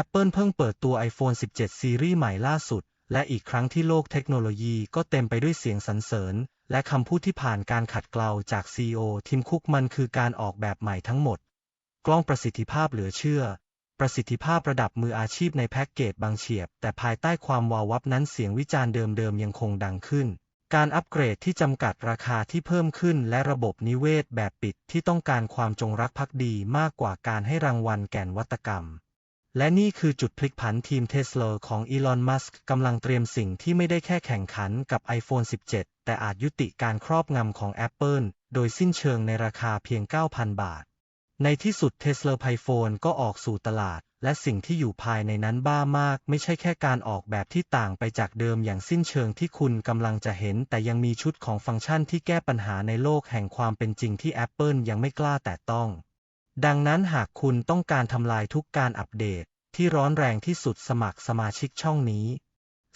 Apple เพิ่งเปิดตัว iPhone 17 ซีรีส์ใหม่ล่าสุด และอีกครั้งที่โลกเทคโนโลยีก็เต็มไปด้วยเสียงสรรเสริญ และคำพูดที่ผ่านการขัดเกลาจาก CEO ทิมคุกมันคือการออกแบบใหม่ทั้งหมด กล้องประสิทธิภาพเหลือเชื่อ ประสิทธิภาพระดับมืออาชีพในแพ็กเกจบางเฉียบ แต่ภายใต้ความวาววับนั้นเสียงวิจารณ์เดิมๆยังคงดังขึ้นการอัปเกรดที่จำกัดราคาที่เพิ่มขึ้นและระบบนิเวศแบบปิดที่ต้องการความจงรักภักดีมากกว่าการให้รางวัลแก่นวัตกรรม และนี่คือจุดพลิกผันทีมเทสลาของอีลอน มัสก์กำลังเตรียมสิ่งที่ไม่ได้แค่แข่งขันกับ iPhone 17 แต่อาจยุติการครอบงำของ Apple โดยสิ้นเชิงในราคาเพียง 9,000 บาท ในที่สุดเทสลาไพโฟนก็ออกสู่ตลาด และสิ่งที่อยู่ภายในนั้นบ้ามาก ไม่ใช่แค่การออกแบบที่ต่างไปจากเดิมอย่างสิ้นเชิงที่คุณกำลังจะเห็น แต่ยังมีชุดของฟังก์ชันที่แก้ปัญหาในโลกแห่งความเป็นจริงที่ Apple ยังไม่กล้าแตะต้อง ดังนั้นหากคุณต้องการทำลายทุกการอัปเดตที่ร้อนแรงที่สุดสมัครสมาชิกช่องนี้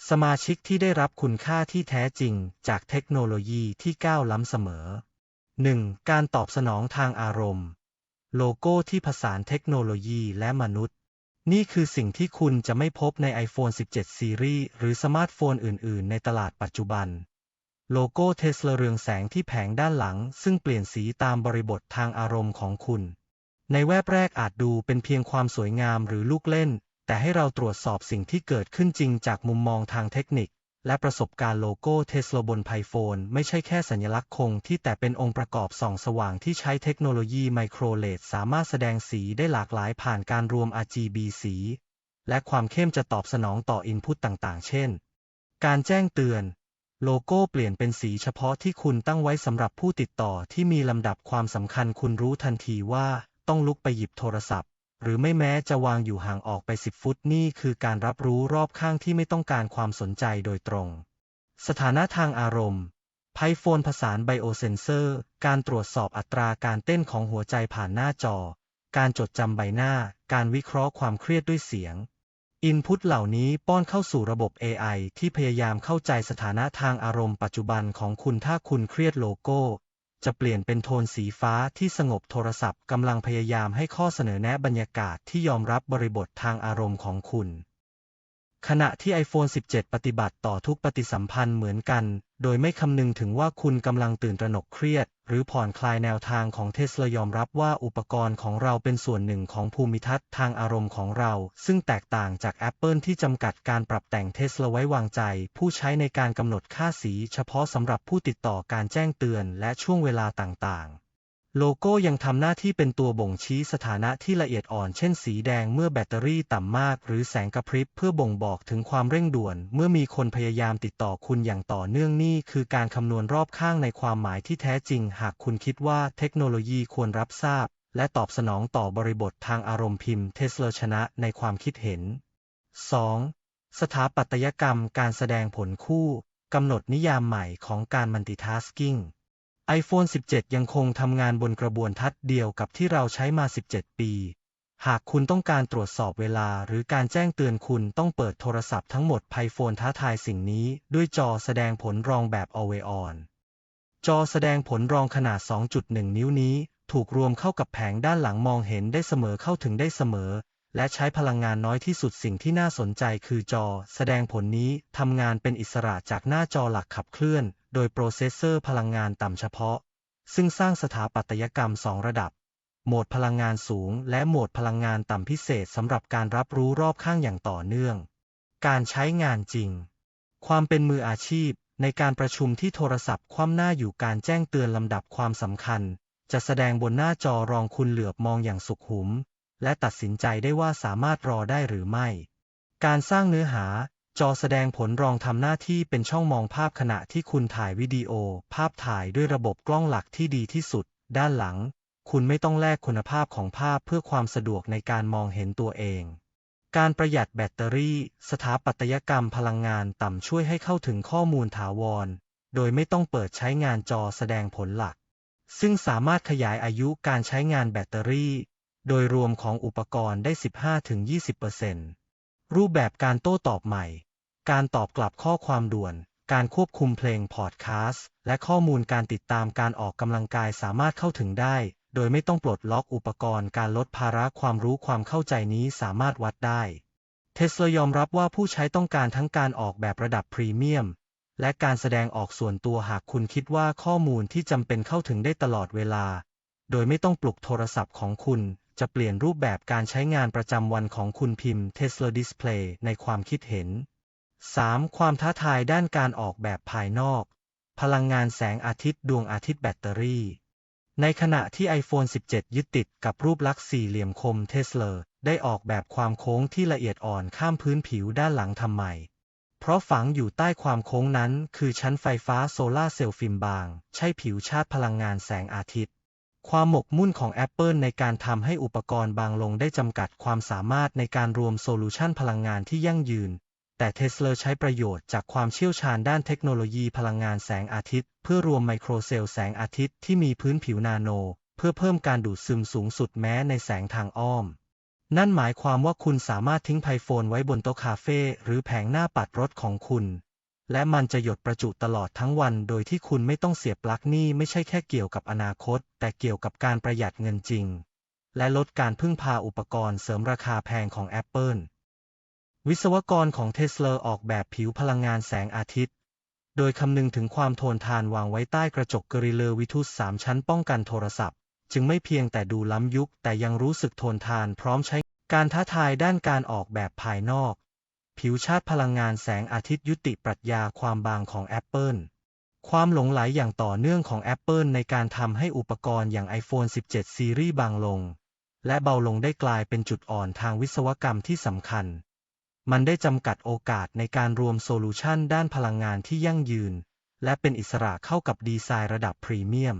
สมาชิกที่ได้รับคุณค่าที่แท้จริงจากเทคโนโลยีที่ก้าวล้ำเสมอ 1. การตอบสนองทางอารมณ์ โลโก้ที่ผสานเทคโนโลยีและมนุษย์ นี่คือสิ่งที่คุณจะไม่พบใน iPhone 17ซีรีส์หรือสมาร์ทโฟนอื่น ๆ ในตลาดปัจจุบัน โลโก้เทสลาเรืองแสงที่แผงด้านหลัง ซึ่งเปลี่ยนสีตามบริบททางอารมณ์ของคุณ ในแวบแรกอาจดูเป็นเพียงความสวยงามหรือลูกเล่น แต่ให้เราตรวจสอบสิ่งที่เกิดขึ้นจริงจากมุมมองทางเทคนิค และประสบการณ์โลโก้เทสโลบนไพโฟน ไม่ใช่แค่สัญลักษณ์คงที่แต่เป็นองค์ประกอบส่องสว่างที่ใช้เทคโนโลยีไมโครเลดสามารถแสดงสีได้หลากหลายผ่านการรวม RGB สี และความเข้มจะตอบสนองต่ออินพุตต่างๆ เช่น การแจ้งเตือนโลโก้เปลี่ยนเป็นสีเฉพาะที่คุณตั้งไว้สำหรับผู้ติดต่อที่มีลำดับความสำคัญคุณรู้ทันทีว่า ต้องลุกไปหยิบโทรศัพท์ หรือไม่แม้จะวางอยู่ห่างออกไป10ฟุตนี่คือการรับรู้รอบข้างที่ไม่ต้องการความสนใจโดยตรง สถานะทางอารมณ์ไพโฟนผสานไบโอเซนเซอร์ การตรวจสอบอัตราการเต้นของหัวใจผ่านหน้าจอ การจดจำใบหน้า การวิเคราะห์ความเครียดด้วยเสียง อินพุตเหล่านี้ป้อนเข้าสู่ระบบ AI ที่พยายามเข้าใจสถานะทางอารมณ์ปัจจุบันของคุณถ้าคุณเครียดโลโก้ จะเปลี่ยนเป็นโทนสีฟ้าที่สงบโทรศัพท์กำลังพยายามให้ข้อเสนอแนะบรรยากาศที่ยอมรับบริบททางอารมณ์ของคุณ ขณะที่ iPhone 17 ปฏิบัติต่อทุกปฏิสัมพันธ์เหมือนกัน โดยไม่คำนึงถึงว่าคุณกำลังตื่นตระหนกเครียด หรือผ่อนคลายแนวทางของเทสลายอมรับว่าอุปกรณ์ของเราเป็นส่วนหนึ่งของภูมิทัศน์ทางอารมณ์ของเรา ซึ่งแตกต่างจาก Apple ที่จำกัดการปรับแต่งเทสลาไว้วางใจ ผู้ใช้ในการกำหนดค่าสี เฉพาะสำหรับผู้ติดต่อการแจ้งเตือนและช่วงเวลาต่างๆ โลโก้ยังทำหน้าที่เป็นตัวบ่งชี้สถานะที่ละเอียดอ่อนเช่นสีแดงเมื่อแบตเตอรี่ต่ำมาก หรือแสงกระพริบเพื่อบ่งบอกถึงความเร่งด่วน เมื่อมีคนพยายามติดต่อคุณอย่างต่อเนื่องนี่คือการคำนวณรอบข้างในความหมายที่แท้จริง หากคุณคิดว่าเทคโนโลยีควรรับทราบ และตอบสนองต่อบริบททางอารมณ์พิมพ์เทสลาชนะในความคิดเห็น 2. สถาปัตยกรรมการแสดงผลคู่กำหนดนิยามใหม่ของการมัลติทัสกิ้ง iPhone 17 ยังคงทำงานบนกระบวนทัศน์เดียวกับที่เราใช้มา 17 ปี หากคุณต้องการตรวจสอบเวลาหรือการแจ้งเตือนคุณต้องเปิดโทรศัพท์ทั้งหมดไพโฟนท้าทายสิ่งนี้ด้วยจอแสดงผลรองแบบ Always On จอแสดงผลรองขนาด 2.1 นิ้วนี้ ถูกรวมเข้ากับแผงด้านหลังมองเห็นได้เสมอเข้าถึงได้เสมอ และใช้พลังงานน้อยที่สุดสิ่งที่น่าสนใจคือจอ แสดงผลนี้ทำงานเป็นอิสระจากหน้าจอหลักขับเคลื่อน โดยโปรเซสเซอร์พลังงานต่ำเฉพาะ ซึ่งสร้างสถาปัตยกรรม 2 ระดับ โหมดพลังงานสูง และโหมดพลังงานต่ำพิเศษสำหรับการรับรู้รอบข้างอย่างต่อเนื่อง การใช้งานจริง ความเป็นมืออาชีพ ในการประชุมที่โทรศัพท์คว่ำหน้าอยู่การแจ้งเตือนลำดับความสำคัญ จะแสดงบนหน้าจอรองคุณเหลือบมองอย่างสุขุม และตัดสินใจได้ว่าสามารถรอได้หรือไม่ การสร้างเนื้อหา จอแสดงผลรองทำหน้าที่เป็นช่องมองภาพขณะที่คุณถ่ายวิดีโอ ภาพถ่ายด้วยระบบกล้องหลักที่ดีที่สุด ด้านหลัง คุณไม่ต้องแลกคุณภาพของภาพเพื่อความสะดวกในการมองเห็นตัวเอง การประหยัดแบตเตอรี่ สถาปัตยกรรมพลังงานต่ำช่วยให้เข้าถึงข้อมูลถาวร โดยไม่ต้องเปิดใช้งานจอแสดงผลหลักซึ่งสามารถขยายอายุการใช้งานแบตเตอรี่ โดยรวมของอุปกรณ์ได้ 15-20%รูปแบบการโต้ตอบใหม่ การตอบกลับข้อความด่วน การควบคุมเพลงพอดแคสต์ และข้อมูลการติดตามการออกกำลังกายสามารถเข้าถึงได้ โดยไม่ต้องปลดล็อกอุปกรณ์การลดภาระความรู้ความเข้าใจนี้สามารถวัดได้ เทสลายอมรับว่าผู้ใช้ต้องการทั้งการออกแบบระดับพรีเมียมและการแสดงออกส่วนตัวหากคุณคิดว่าข้อมูลที่จำเป็นเข้าถึงได้ตลอดเวลา โดยไม่ต้องปลุกโทรศัพท์ของคุณ จะเปลี่ยนรูปแบบการใช้งานประจำวันของคุณพิมพ์ Tesla Display ในความคิดเห็น 3. ความท้าทายด้านการออกแบบภายนอก พลังงานแสงอาทิตย์ดวงอาทิตย์แบตเตอรี่ ในขณะที่ iPhone 17 ยึดติดกับรูปลักษณ์สี่เหลี่ยมคม Tesla ได้ออกแบบความโค้งที่ละเอียดอ่อนข้ามพื้นผิวด้านหลังทำไม เพราะฝังอยู่ใต้ความโค้งนั้นคือชั้นไฟฟ้าโซลาร์เซลล์ฟิล์มบาง ใช่ผิวชาร์จพลังงานแสงอาทิตย์ ความหมกมุ่นของ Apple ในการทำให้อุปกรณ์บางลงได้จำกัดความสามารถในการรวมโซลูชันพลังงานที่ยั่งยืน แต่เทสเลาใช้ประโยชน์จากความเชี่ยวชาญด้านเทคโนโลยีพลังงานแสงอาทิตย์ เพื่อรวมไมโครเซลล์แสงอาทิตย์ที่มีพื้นผิวนาโน เพื่อเพิ่มการดูดซึมสูงสุดแม้ในแสงทางอ้อม นั่นหมายความว่าคุณสามารถทิ้งไพโฟนไว้บนโต๊ะคาเฟ่หรือแผงหน้าปัดรถของคุณ และมันจะหยดประจุตลอดทั้งวันโดยที่คุณไม่ต้องเสียบปลั๊กนี่ไม่ใช่แค่เกี่ยวกับอนาคต แต่เกี่ยวกับการประหยัดเงินจริง และลดการพึ่งพาอุปกรณ์เสริมราคาแพงของ Apple วิศวกรของเทสลาออกแบบผิวพลังงานแสงอาทิตย์ โดยคำนึงถึงความทนทานวางไว้ใต้กระจกกริเลอร์วิทุสสามชั้นป้องกันโทรศัพท์ จึงไม่เพียงแต่ดูล้ำยุคแต่ยังรู้สึกทนทานพร้อมใช้การท้าทายด้านการออกแบบภายนอก ผิวชาร์พลังงานแสงอาทิตย์ยุติปรัชญาความบางของ Apple ความหลงไหลอย่างต่อเนื่องของ Apple ในการทำให้อุปกรณ์อย่าง iPhone 17 ซีรีส์บางลง และเบาลงได้กลายเป็นจุดอ่อนทางวิศวกรรมที่สำคัญ มันได้จำกัดโอกาสในการรวมโซลูชันด้านพลังงานที่ยั่งยืน และเป็นอิสระเข้ากับดีไซน์ระดับพรีเมียม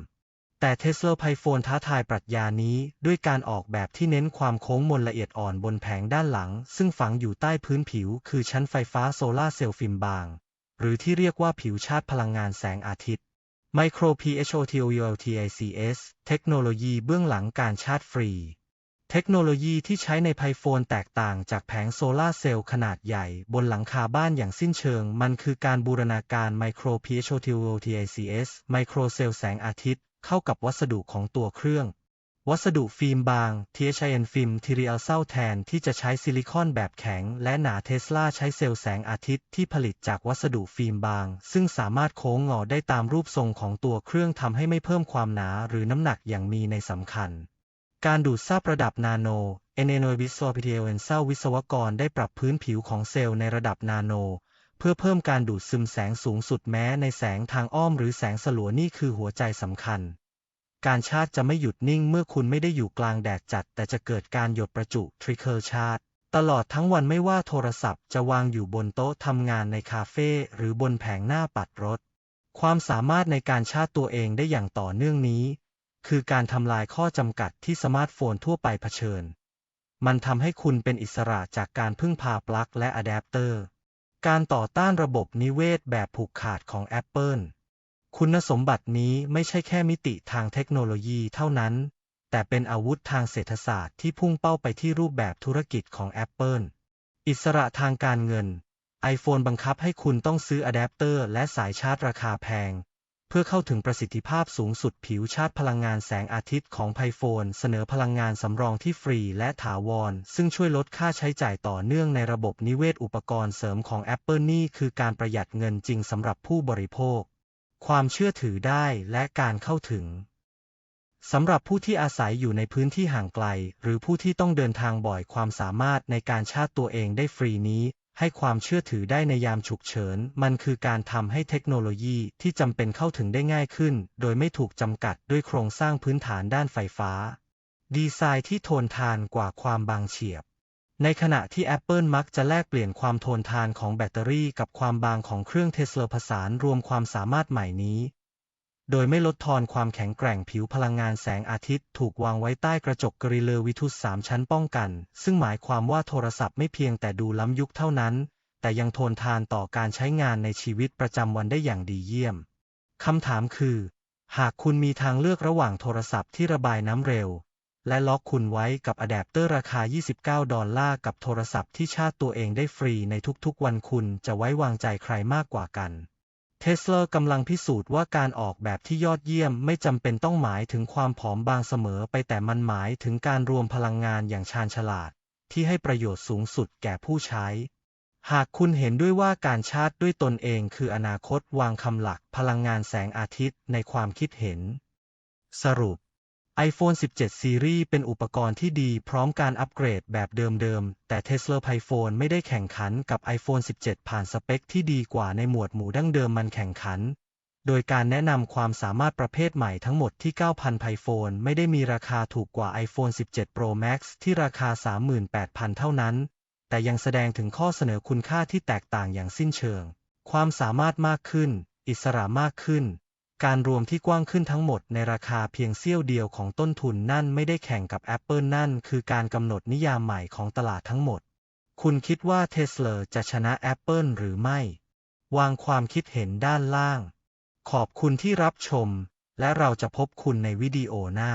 แต่ Tesla p i p h o n e ท้าทายปรัชญานี้ด้วยการออกแบบที่เน้นความโค้งมนละเอียดอ่อนบนแผงด้านหลัง ซึ่งฝังอยู่ใต้พื้นผิว คือชั้นไฟฟ้าโซลาร์เซลล์ฟิล์มบาง หรือที่เรียกว่าผิวชาร์จพลังงานแสงอาทิตย์ Micro PHOTOULTICS เทคโนโลยีเบื้องหลังการชาร์จฟรี เทคโนโลยีที่ใช้ในไพโฟนแตกต่างจากแผงโซลาร์เซลล์ขนาดใหญ่บนหลังคาบ้านอย่างสิ้นเชิง มันคือการบูรณาการ Micro PHOTOULTICS ไมโครเซลล์แสงอาทิตย์ เข้ากับวัสดุของตัวเครื่อง วัสดุฟิล์มบาง THIN ฟิล์มทีเรียลเซลแทนที่จะใช้ซิลิคอนแบบแข็ง และหนาเทสลาใช้เซลล์แสงอาทิตย์ที่ผลิตจากวัสดุฟิล์มบาง ซึ่งสามารถโค้งงอได้ตามรูปทรงของตัวเครื่องทำให้ไม่เพิ่มความหนาหรือน้ำหนักอย่างมีในสำคัญ การดูดซาบระดับนาโน n n o v i s o p t l n เซลวิศวกรได้ปรับพื้นผิวของเซลล์ในระดับนาโน เพื่อเพิ่มการดูดซึมแสงสูงสุดแม้ในแสงทางอ้อมหรือแสงสลัวนี่คือหัวใจสำคัญ การชาร์จจะไม่หยุดนิ่งเมื่อคุณไม่ได้อยู่กลางแดดจัด แต่จะเกิดการหยดประจุ trickle ชาร์จตลอดทั้งวันไม่ว่าโทรศัพท์จะวางอยู่บนโต๊ะทำงานในคาเฟ่หรือบนแผงหน้าปัดรถ ความสามารถในการชาร์จตัวเองได้อย่างต่อเนื่องนี้ คือการทำลายข้อจำกัดที่สมาร์ทโฟนทั่วไปเผชิญ มันทำให้คุณเป็นอิสระจากการพึ่งพาปลั๊กและอะแดปเตอร์ การต่อต้านระบบนิเวศแบบผูกขาดของ Apple คุณสมบัตินี้ไม่ใช่แค่มิติทางเทคโนโลยีเท่านั้น แต่เป็นอาวุธทางเศรษฐศาสตร์ที่พุ่งเป้าไปที่รูปแบบธุรกิจของ Apple อิสระทางการเงิน iPhone บังคับให้คุณต้องซื้ออะแดปเตอร์และสายชาร์จราคาแพง เพื่อเข้าถึงประสิทธิภาพสูงสุดผิวชาร์จพลังงานแสงอาทิตย์ของไพโฟน เสนอพลังงานสำรองที่ฟรีและถาวร ซึ่งช่วยลดค่าใช้จ่ายต่อเนื่องในระบบนิเวศอุปกรณ์เสริมของ Apple นี่คือการประหยัดเงินจริงสำหรับผู้บริโภค ความเชื่อถือได้และการเข้าถึงสำหรับผู้ที่อาศัยอยู่ในพื้นที่ห่างไกล หรือผู้ที่ต้องเดินทางบ่อยความสามารถในการชาร์จตัวเองได้ฟรีนี้ ให้ความเชื่อถือได้ในยามฉุกเฉิน มันคือการทำให้เทคโนโลยีที่จำเป็นเข้าถึงได้ง่ายขึ้น โดยไม่ถูกจำกัดด้วยโครงสร้างพื้นฐานด้านไฟฟ้า ดีไซน์ที่ทนทานกว่าความบางเฉียบ ในขณะที่ Apple มักจะแลกเปลี่ยนความทนทานของแบตเตอรี่กับความบางของเครื่องเทสลาผสานรวมความสามารถใหม่นี้ โดยไม่ลดทอนความแข็งแกร่งผิวพลังงานแสงอาทิตย์ถูกวางไว้ใต้กระจกกริเลอร์วิทุสสามชั้นป้องกัน ซึ่งหมายความว่าโทรศัพท์ไม่เพียงแต่ดูล้ำยุคเท่านั้น แต่ยังทนทานต่อการใช้งานในชีวิตประจำวันได้อย่างดีเยี่ยม คำถามคือ หากคุณมีทางเลือกระหว่างโทรศัพท์ที่ระบายน้ำเร็ว และล็อกคุณไว้กับอะแดปเตอร์ราคา 29 ดอลลาร์กับโทรศัพท์ที่ชาร์จตัวเองได้ฟรีในทุกๆ วันคุณจะไว้วางใจใครมากกว่ากัน เทสลากำลังพิสูจน์ว่าการออกแบบที่ยอดเยี่ยมไม่จำเป็นต้องหมายถึงความผอมบางเสมอไปแต่มันหมายถึงการรวมพลังงานอย่างชาญฉลาด ที่ให้ประโยชน์สูงสุดแก่ผู้ใช้ หากคุณเห็นด้วยว่าการชาร์จด้วยตนเองคืออนาคตวางคำหลักพลังงานแสงอาทิตย์ในความคิดเห็น สรุป iPhone 17ซีรีส์เป็นอุปกรณ์ที่ดีพร้อมการอัปเกรดแบบเดิมๆ แต่ Tesla iPhone ไม่ได้แข่งขันกับ iPhone 17 ผ่านสเปคที่ดีกว่าในหมวดหมู่ดั้งเดิมมันแข่งขัน โดยการแนะนำความสามารถประเภทใหม่ทั้งหมดที่ 9,000 iPhone ไม่ได้มีราคาถูกกว่า iPhone 17 Pro Max ที่ราคา 38,000 เท่านั้น แต่ยังแสดงถึงข้อเสนอคุณค่าที่แตกต่างอย่างสิ้นเชิง ความสามารถมากขึ้น อิสระมากขึ้น การรวมที่กว้างขึ้นทั้งหมดในราคาเพียงเสี้ยวเดียวของต้นทุนนั่นไม่ได้แข่งกับ Apple นั่นคือการกำหนดนิยามใหม่ของตลาดทั้งหมด คุณคิดว่าเทสลาจะชนะ Apple หรือไม่ วางความคิดเห็นด้านล่าง ขอบคุณที่รับชม และเราจะพบคุณในวิดีโอหน้า